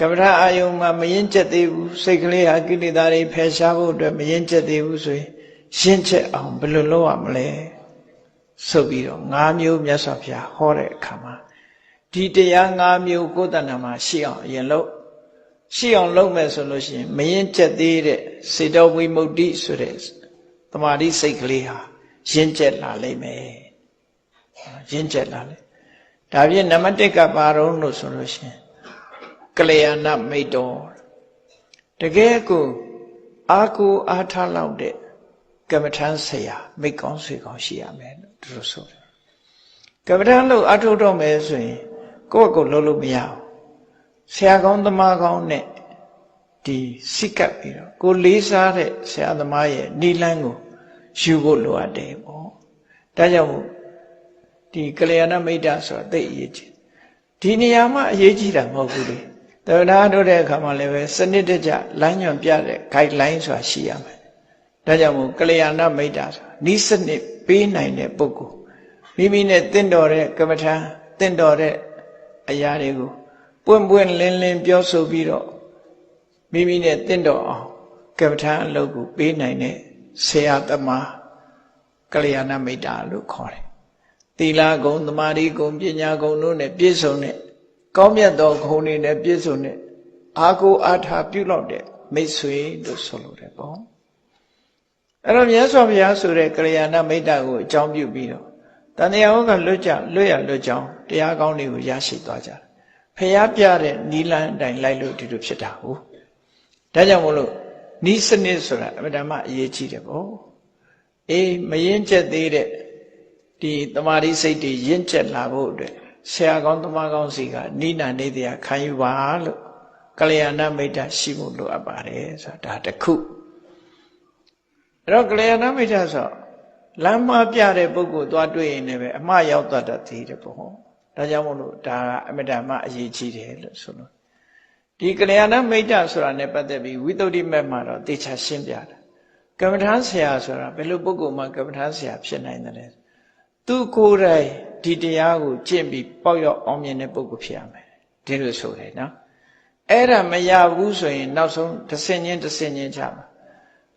ကမ္မထာအာယုံမှာမရင်ကျက်သေးဘူးစိတ်ကလေးဟာကိလေသာတွေဖယ်ရှားဖို့အတွက်မရင်ကျက်သေးဘူးဆိုရင်ရှင်းချက်အောင်ဘယ်လိုလုပ်ရမလဲဆိုပြီးတော့၅မျိုးမြတ်စွာဘုရားဟောတဲ့အခါမှာဒီတရား၅မျိုးကိုယ်တဏ္ဍာမှာရှိအောင်အရင်လို့ရှိအောင်လုပ်မယ်ဆိုလို့ရှိရင်မရင်ကျက်သေးတဲ့စေတောဝိမု ക്തി ဆိုတဲ့တမာတိစိတ်ကလေးဟာရင့်ကျက်လာလိမ့်မယ်ရင့်ကျက်လာလိမ့်ဒါဖြင့်နံပါတ်1ကဘာတော့လို့ဆိုလို့ရှိရင် ကလျာဏမိတ်တော်တကယ်ကိုအာကိုအားထားလောက်တဲ့ကမ္မထမ်းဆရာမိတ်ကောင်းဆွေကောင်းရှိရမယ်လို့သူတို့ဆိုတယ်ကမ္မထမ်းလို့အထုတ်တော့မယ်ဆိုရင်ကိုယ့်ကိုယ်လုံးလို့မရဘူးဆရာကောင်းသမားကောင်းနဲ့ဒီစိတ်ကပ်ပြီးတော့ကိုလေးစားတဲ့ဆရာသမားရဲ့နိလန်းကိုယူဖို့လိုအပ်တယ်ပေါ့ဒါကြောင့်ဒီကလျာဏမိတ်တာဆိုတာသိအရေးကြီးဒီနေရာမှာအရေးကြီးတာမဟုတ်ဘူးလေ သဗ္ဗနာတို့တဲ့အခါမှာလည်းပဲစနစ်တကျလမ်းညွှန်ပြတဲ့ guideline ဆိုတာရှိရမယ်ဒါကြောင့်မို့ကလျာဏမိတ်တာဆိုတာဤစနစ်ပေးနိုင်တဲ့ပုဂ္ဂိုလ်မိမိနဲ့တင့်တော်တဲ့ကမ္မထာတင့်တော်တဲ့အရာတွေကိုပွင့်ပွင့်လင်းလင်းပြောဆိုပြီးတော့မိမိနဲ့တင့်တော်အောင်ကမ္မထာအလုပ်ကိုပေးနိုင်တဲ့ဆရာသမားကလျာဏမိတ်တာလို့ခေါ်တယ်သီလဂုံသမာဓိဂုံပညာဂုံတို့နဲ့ပြည့်စုံတဲ့ ကောင်းမြတ်သောဂုံတွေနဲ့ပြည့်စုံတဲ့အာကိုအားထားပြုလောက်တဲ့မိတ်ဆွေလို့ဆိုလိုတယ်ပေါ့အဲ့တော့မြတ်စွာဘုရားဆိုတဲ့ကလျာဏမိတ်တာကိုအကြောင်းပြုပြီးတော့တန်တရားဟောကလွတ်ကြလွတ်ရလွတ်ကြောင်းတရားကောင်းတွေကိုရရှိသွားကြတယ်ဖះပြတဲ့နီလန်းအတိုင်းလိုက်လို့ဒီလိုဖြစ်တာဟုတ်ဒါကြောင့်မို့လို့နီးစနစ်ဆိုတာအမှန်တမ်းအရေးကြီးတယ်ပေါ့အေးမရင်ကျက်သေးတဲ့ဒီတမာတိစိတ်တွေရင့်ကျက်လာဖို့အတွက် ဆရာကောင်းတမကောင်းစီကနိနာနေတရားခံယူပါလို့ကလျာဏမိတ်တရှိဖို့လိုအပ်ပါတယ်ဆိုတာဒါတစ်ခုအဲ့တော့ကလျာဏမိတ်တဆိုလမ်းမပြတဲ့ပုဂ္ဂိုလ်သွားတွေ့ရင်လည်းပဲအမှားရောက်တတ်သေးတယ်ပေါ့ဒါကြောင့်မို့လို့ဒါကအမြဲတမ်းအရေးကြီးတယ်လို့ဆိုလို့ဒီကလျာဏမိတ်တဆိုတာနဲ့ပတ်သက်ပြီးဝိသုဒ္ဓိမဲ့မှာတော့တေချာရှင်းပြတာကမ္မထာဆရာဆိုတာဘယ်လိုပုဂ္ဂိုလ်မှကမ္မထာဆရာဖြစ်နိုင်တယ်လဲသူကိုယ်တိုင် ဒီတရားကိုကျင့်ပြီးပေါက်ရောက်အောင်မြင်တဲ့ပုဂ္ဂိုလ်ဖြစ်ရမယ်ဒီလိုဆိုတယ်နော်အဲ့ဒါမရဘူးဆိုရင်နောက်ဆုံးတစ်ဆင့်ချင်းတစ်ဆင့်ချင်းချမှာ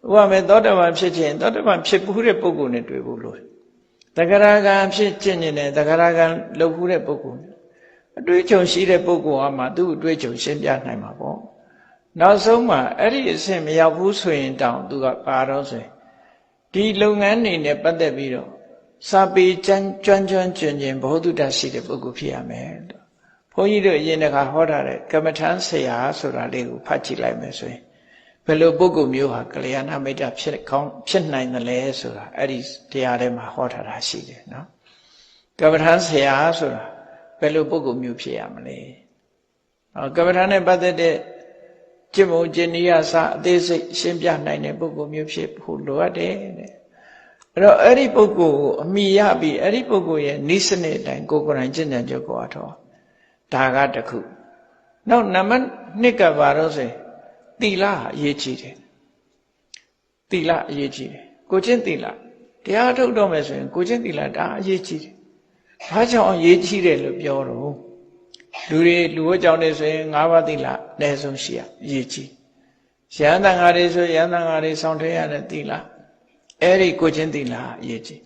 ဥပမာသောတပန်ဖြစ်ခြင်းသောတပန်ဖြစ်ဘူးတဲ့ပုဂ္ဂိုလ်နဲ့တွေ့ဖို့လိုတယ်တဂရကံဖြစ်ကျင့်နေတဲ့တဂရကံလုပ်ဘူးတဲ့ပုဂ္ဂိုလ်အတွေ့အကြုံရှိတဲ့ပုဂ္ဂိုလ်အမှသူ့အတွေ့အကြုံရှင်းပြနိုင်မှာပေါ့နောက်ဆုံးမှာအဲ့ဒီအဆင့်မရောက်ဘူးဆိုရင်တောင်သူကပါတော့ဆိုရင်ဒီလုပ်ငန်းနေနဲ့ပတ်သက်ပြီးတော့ စာပေကြမ်းကျွမ်းကျွမ်းကျင်ကျင်ဘောဓုတရှိတဲ့ပုဂ္ဂိုလ်ဖြစ်ရမယ်လို့ဘုန်းကြီးတို့အရင်ကဟောထားတဲ့ကမ္မထမ်းဆရာဆိုတာလေးကိုဖတ်ကြည့်လိုက်မယ်ဆိုရင်ဘယ်လိုပုဂ္ဂိုလ်မျိုးဟာကလျာဏမိတ်တာဖြစ်ကောင်းဖြစ်နိုင်တယ်လဲဆိုတာအဲ့ဒီတရားထဲမှာဟောထားတာရှိတယ်နော်ကမ္မထမ်းဆရာဆိုတာဘယ်လိုပုဂ္ဂိုလ်မျိုးဖြစ်ရမလဲကမ္မထမ်းနဲ့ပတ်သက်တဲ့จิตမုံจิตနိယစအသေးစိတ်ရှင်းပြနိုင်တဲ့ပုဂ္ဂိုလ်မျိုးဖြစ်ဖို့လိုအပ်တယ်တဲ့ အဲ့တော့အဲ့ဒီပုဂ္ဂိုလ်ကိုအမိရပြီးအဲ့ဒီပုဂ္ဂိုလ်ရဲ့နိစနစ်အတိုင်းကိုယ်ကိုယ်တိုင်ကျင့်ကြံကြကိုအထောဒါကတခုနောက်နံပါတ်2ကဘာလို့ဆိုသီလအရေးကြီးတယ်သီလအရေးကြီးတယ်ကိုချင်းသီလတရားထုတ်တော့မယ်ဆိုရင်ကိုချင်းသီလဒါအရေးကြီးတယ်ဘာကြောင့်အရေးကြီးတယ်လို့ပြောတော့လူတွေလူဝတ်ကြောင့်နေဆိုရင်၅ပါးသီလအနည်းဆုံးရှိရအရေးကြီးရဟန်းတန်ဃာတွေဆိုရဟန်းတန်ဃာတွေဆောင်ထည့်ရတဲ့သီလ အဲ့ဒီကိုချင်းသီလအရေးကြီး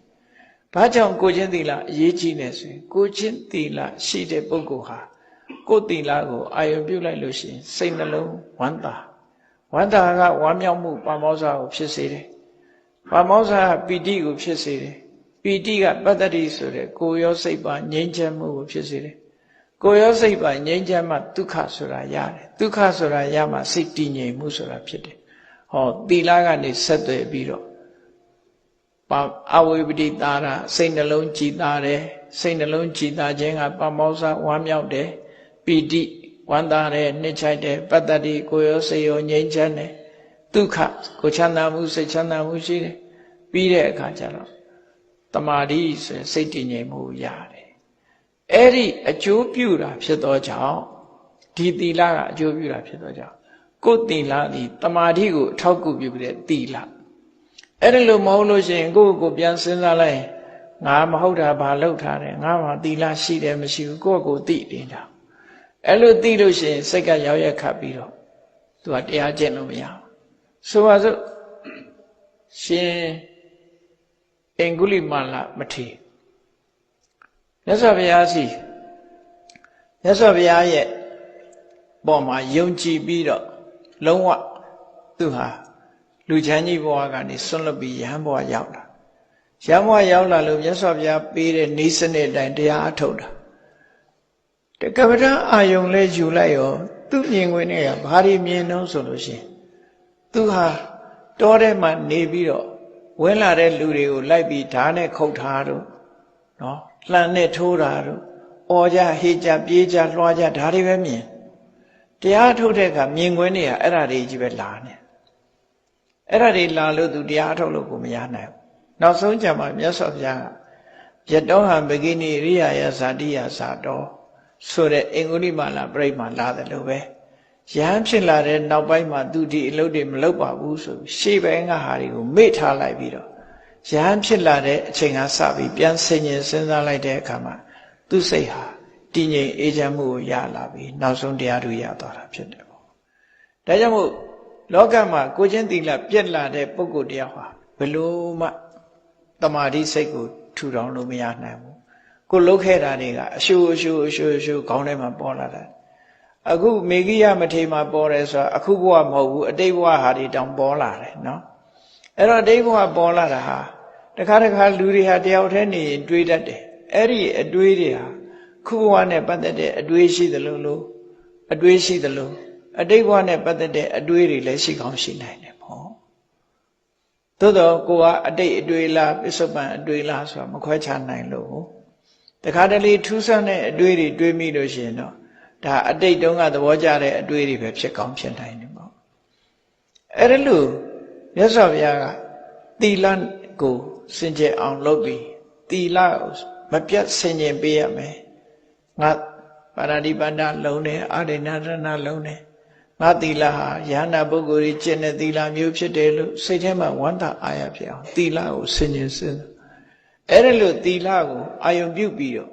ဘာကြောင့်ကိုချင်းသီလအရေးကြီးလဲဆိုရင်ကိုချင်းသီလရှိတဲ့ပုဂ္ဂိုလ်ဟာကိုယ်သီလကိုအာရုံပြုလိုက်လို့ရှိရင်စိတ်နှလုံးဝမ်းသာဝမ်းသာကဝမ်းမြောက်မှုပါမောဇာကိုဖြစ်စေတယ်ပါမောဇာကပီတိကိုဖြစ်စေတယ်ပီတိကပတ္တတိဆိုတဲ့ကိုရောစိတ်ပါငြိမ်းချမ်းမှုကိုဖြစ်စေတယ်ကိုရောစိတ်ပါငြိမ်းချမ်းမှဒုက္ခဆိုတာရတယ်ဒုက္ခဆိုတာရမှစိတ်တည်ငြိမ်မှုဆိုတာဖြစ်တယ်ဟောသီလကနေဆက်သွယ်ပြီးတော့ အဝိပတိတာရစိတ်နှလုံးကြည်သာတယ်စိတ်နှလုံးကြည်သာခြင်းကပမောဇဝမ်းမြောက်တယ်ပီတိဝမ်းသာတယ်နှစ်ချိုက်တယ်ပတ္တတိကိုရောစိတ်ရောငြိမ်းချမ်းတယ်ဒုက္ခကိုချမ်းသာမှုစိတ်ချမ်းသာမှုရှိတယ်ပြီးတဲ့အခါကျတော့တမာတိဆိုစိတ်တည်ငြိမ်မှုရတယ်အဲ့ဒီအကျိုးပြုတာဖြစ်သောကြောင့်ဒီသီလကအကျိုးပြုတာဖြစ်သောကြောင့်ကိုယ်သီလသည်တမာတိကိုအထောက်အကူပြုတဲ့သီလ အဲ့ဒါလို့မဟုတ်လို့ရှိရင်ကိုယ့်ကိုယ်ပြန်စဉ်းစားလိုက်ငါမဟုတ်တာဘာလုပ်ထားတယ်ငါမှသီလရှိတယ်မရှိဘူးကိုယ့်ကိုယ်သိနေတာအဲ့လိုသိလို့ရှိရင်စိတ်ကရောက်ရက်ခတ်ပြီးတော့သူကတရားကျင့်လို့မရဘူးဆိုပါစို့ရှင်အင်္ဂုလိမာလမထေရမြတ်စွာဘုရားစီမြတ်စွာဘုရားရဲ့ပေါ်မှာယုံကြည်ပြီးတော့လုံးဝသူဟာ လူချမ်းကြီးဘဝကနေဆွန့်လွတ်ပြီးယဟန်ဘဝရောက်လာယဟန်ဘဝရောက်လာလို့မြတ်စွာဘုရားပေးတဲ့ဤစနစ်အတိုင်းတရားအထုတ်တာတကပ္ပဋအာယုံလဲယူလိုက်ရော သူ့မြင်ခွင့်နဲ့ကဘာတွေမြင်တော့ဆိုလို့ရှိရင်သူဟာတောထဲမှာနေပြီးတော့ဝင်လာတဲ့လူတွေကိုလိုက်ပြီးဓာတ်နဲ့ခုတ်ထားတော့နော်လှန်နဲ့ထိုးတာတော့အော်ကြဟေးကြပြေးကြလွှားကြဒါတွေပဲမြင်တရားထုတ်တဲ့အခါမြင်ခွင့်တွေကအဲ့ဒါတွေကြီးပဲလာနေ အဲ့ဒါတွေလာလို့သူတရားထုတ်လို့ကိုမရနိုင်ဘူးနောက်ဆုံးကြမှာမြတ်စွာဘုရားကယတောဟံပဂိနိရိယာယဇာတိယဇာတောဆိုတဲ့အင်္ဂုလိမာလာပြိမာလာတယ်လို့ပဲရဟန်းဖြစ်လာတဲ့နောက်ပိုင်းမှာသူဒီအလုပ်တွေမလုပ်ပါဘူးဆိုပြီးရှေ့ပိုင်းကဟာတွေကိုမေ့ထားလိုက်ပြီးတော့ရဟန်းဖြစ်လာတဲ့အချိန်ကစပြီးပြန်ဆင်ញင်စဉ်းစားလိုက်တဲ့အခါမှာသူ့စိတ်ဟာတည်ငြိမ်အေးချမ်းမှုကိုရလာပြီးနောက်ဆုံးတရားတွေရသွားတာဖြစ်တယ်ပေါ့ဒါကြောင့်မို့ လောကမှာကိုချင်းသီလပြက်လာတဲ့ပုဂ္ဂိုလ်တရားဟာဘယ်လို့မှတမာတိစိတ်ကိုထူထောင်လို့မရနိုင်ဘူးကိုလှုပ်ခဲ့တာတွေကအရှူအရှူအရှူအရှူခေါင်းထဲမှာပေါ်လာတာအခုမေဂိယမထေမှာပေါ်တယ်ဆိုတာအခုဘဝမဟုတ်ဘူးအတိတ်ဘဝဟာတွေတောင်ပေါ်လာတယ်နော်အဲ့တော့အတိတ်ဘဝပေါ်လာတာဟာတခါတခါလူတွေဟာတယောက်တည်းနေရင်တွေးတတ်တယ်အဲ့ဒီအတွေးတွေဟာခုဘဝနဲ့ပတ်သက်တဲ့အတွေးရှိသလိုလိုအတွေးရှိသလို အတိတ်ဘဝနဲ့ပတ်သက်တဲ့အတွေးတွေလည်းရှိကောင်းရှိနိုင်တယ်ပေါ့သို့တော့ကိုကအတိတ်အတွေးလားပစ္စုပန်အတွေးလားဆိုတာမခွဲခြားနိုင်လို့တခါတလေထူးဆန်းတဲ့အတွေးတွေတွေးမိလို့ရှိရင်တော့ဒါအတိတ်တုန်းကသဘောကျတဲ့အတွေးတွေပဲဖြစ်ကောင်းဖြစ်နိုင်တယ်ပေါ့အဲ့ဒါလို့မြတ်စွာဘုရားကသီလကိုစင်ကြယ်အောင်လုပ်ပြီးသီလကိုမပြတ်ဆင်ញင်ပေးရမယ်ငါပါရတိပန္နလုံးတယ်အာရိဏရဏလုံးတယ် ငါသီလဟာယန္တာပုဂ္ဂိုလ်ကြီးကျင့်တဲ့သီလမျိုးဖြစ်တယ်လို့စိတ်ထဲမှာဝမ်းသာအားရဖြစ်အောင်သီလကိုဆင်ញင်စဉ်းစားအဲ့ဒါလို့သီလကိုအာယုံပြုပြီးတော့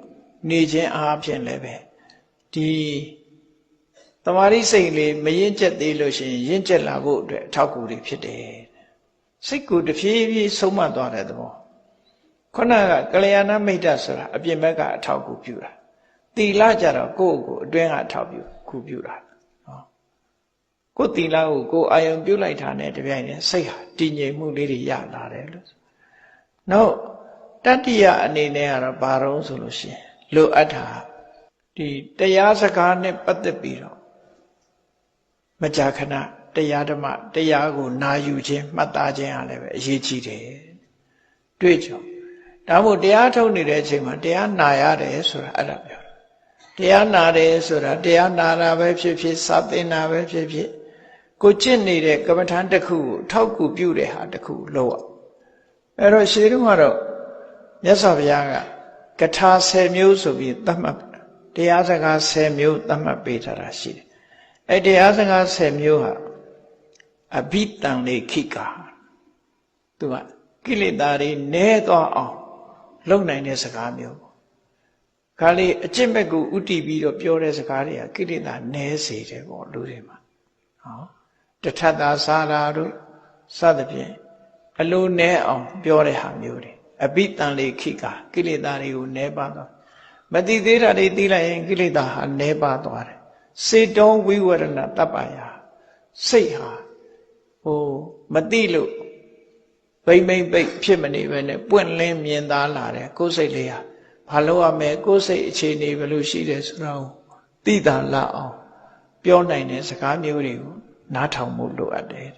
နေခြင်းအားဖြင့်လည်းပဲဒီတမာရိစိတ်လေးမရင်ကျက်သေးလို့ရှိရင်ရင်ကျက်လာဖို့အတွက်အထောက်အကူတွေဖြစ်တယ်စိတ်ကိုတဖြည်းဖြည်းဆုံးမသွားတဲ့သဘောခုနကကလျာဏမိတ်တဆိုတာအပြင်ဘက်ကအထောက်အကူပြုတာတီလာကြတော့ကိုယ့်ကိုအတွင်းကအထောက်ပြုကူပြုတာနော် ကိုယ်တီလာကိုကိုယ်အာယုံပြုလိုက်တာနဲ့တပြိုင်တည်းစိတ်ဟာတည်ငြိမ်မှုလေးတွေရလာတယ်လို့နောက်တတ္တိယအနေနဲ့ကတော့ဘာတော့ဆိုလို့ရှိရင်လိုအပ်တာဒီတရားစကားနဲ့ပတ်သက်ပြီးတော့မကြာခဏတရားဓမ္မတရားကိုနာယူခြင်းမှတ်သားခြင်းအားလည်းပဲအရေးကြီးတယ်တွေ့ကြဒါမို့တရားထုတ်နေတဲ့အချိန်မှာတရားနာရတယ်ဆိုတာအဲ့ဒါပြောတရားနာတယ်ဆိုတာတရားနာတာပဲဖြစ်ဖြစ်စာသင်တာပဲဖြစ်ဖြစ် ကိုကျင့်နေတဲ့ကမ္မထာတစ်ခုကိုထောက်ကူပြုတဲ့ဟာတစ်ခုလို့အဲ့တော့ရှေးတုန်းကတော့မြတ်စွာဘုရားကကထာ10မျိုးဆိုပြီးသတ်မှတ်တရားစကား10မျိုးသတ်မှတ်ပေးထားတာရှိတယ်အဲ့တရားစကား10မျိုးဟာအဘိတံလေခိကာသူကကိလေသာတွေနည်းသွားအောင်လုပ်နိုင်တဲ့စကားမျိုးပေါ့ခါလေးအကျင့်ဘက်ကိုဥတည်ပြီးတော့ပြောတဲ့စကားတွေကကိလေသာနည်းစေတယ်ပေါ့လူတွေမှာဟော တထတာစားတာတို့စသဖြင့်အလိုနည်းအောင်ပြောတဲ့ဟာမျိုးတွေအဘိတံလေခိကာကိလေသာတွေကိုနည်းပါတော့မတိသေးတာတွေသိလိုက်ရင်ကိလေသာဟာနည်းပါသွားတယ်စေတောဝိဝရဏတပ္ပယစိတ်ဟာဟိုမတိလို့ဘိမ့်ဘိမ့်ပိတ်ဖြစ်မနေပဲနဲ့ပွင့်လင်းမြင်သားလာတယ်ကိုယ်စိတ်လေးဟာဘာလို့ရမလဲကိုယ်စိတ်အခြေအနေဘယ်လိုရှိတယ်ဆိုတော့သိတာလာအောင်ပြောနိုင်တဲ့စကားမျိုးတွေကို နားထောင်မှုလိုအပ်တယ်